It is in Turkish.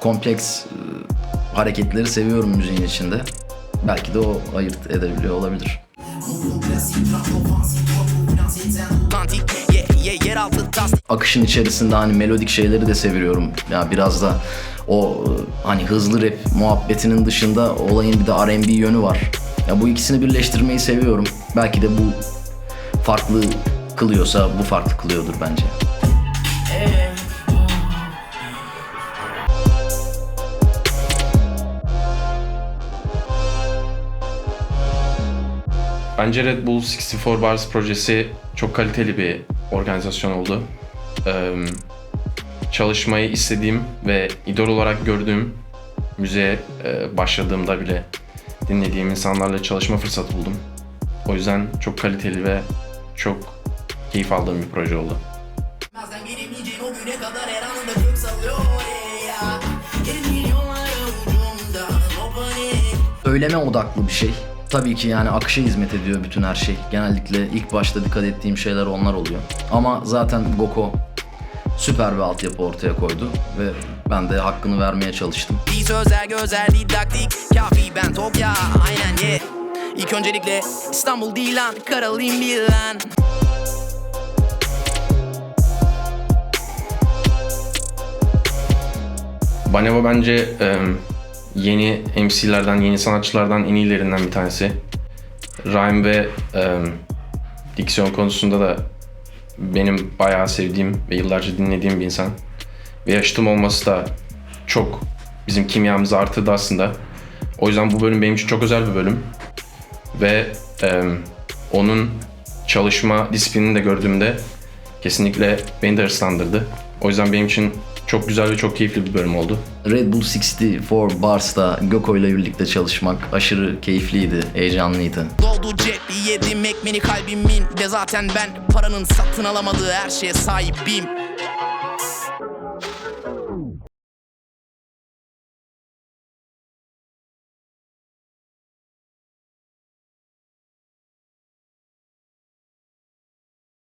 Kompleks e, hareketleri seviyorum müziğin içinde. Belki de o ayırt edebiliyor olabilir. Akışın içerisinde hani melodik şeyleri de seviyorum. Ya yani biraz da o e, hani hızlı rap muhabbetinin dışında olayın bir de R&B yönü var. Ya bu ikisini birleştirmeyi seviyorum. Belki de bu farklı kılıyorsa bu farklı kılıyordur bence. Bence Red Bull 64 Bars projesi çok kaliteli bir organizasyon oldu. Ee, çalışmayı istediğim ve idol olarak gördüğüm müziğe e, başladığımda bile dinlediğim insanlarla çalışma fırsatı buldum. O yüzden çok kaliteli ve çok keyif aldığım bir proje oldu. Söyleme odaklı bir şey. Tabii ki yani akışa hizmet ediyor bütün her şey. Genellikle ilk başta dikkat ettiğim şeyler onlar oluyor. Ama zaten Goko süper bir altyapı ortaya koydu ve ben de hakkını vermeye çalıştım. Bir sözel gözel didaktik Kafi ben Tokya aynen ye İlk öncelikle İstanbul değil lan Karalıyım bir lan Baneva bence e, yeni MC'lerden, yeni sanatçılardan en iyilerinden bir tanesi. Rhyme ve e, diksiyon konusunda da benim bayağı sevdiğim ve yıllarca dinlediğim bir insan. Ve yaşıtım olması da çok bizim kimyamızı artırdı aslında. O yüzden bu bölüm benim için çok özel bir bölüm. Ve e, onun çalışma disiplinini de gördüğümde kesinlikle beni de hırslandırdı. O yüzden benim için çok güzel ve çok keyifli bir bölüm oldu. Red Bull 64 Bars'ta Göko ile birlikte çalışmak aşırı keyifliydi, heyecanlıydı. Doldu cep yedim ekmeğini kalbimin De zaten ben paranın satın alamadığı her şeye sahibim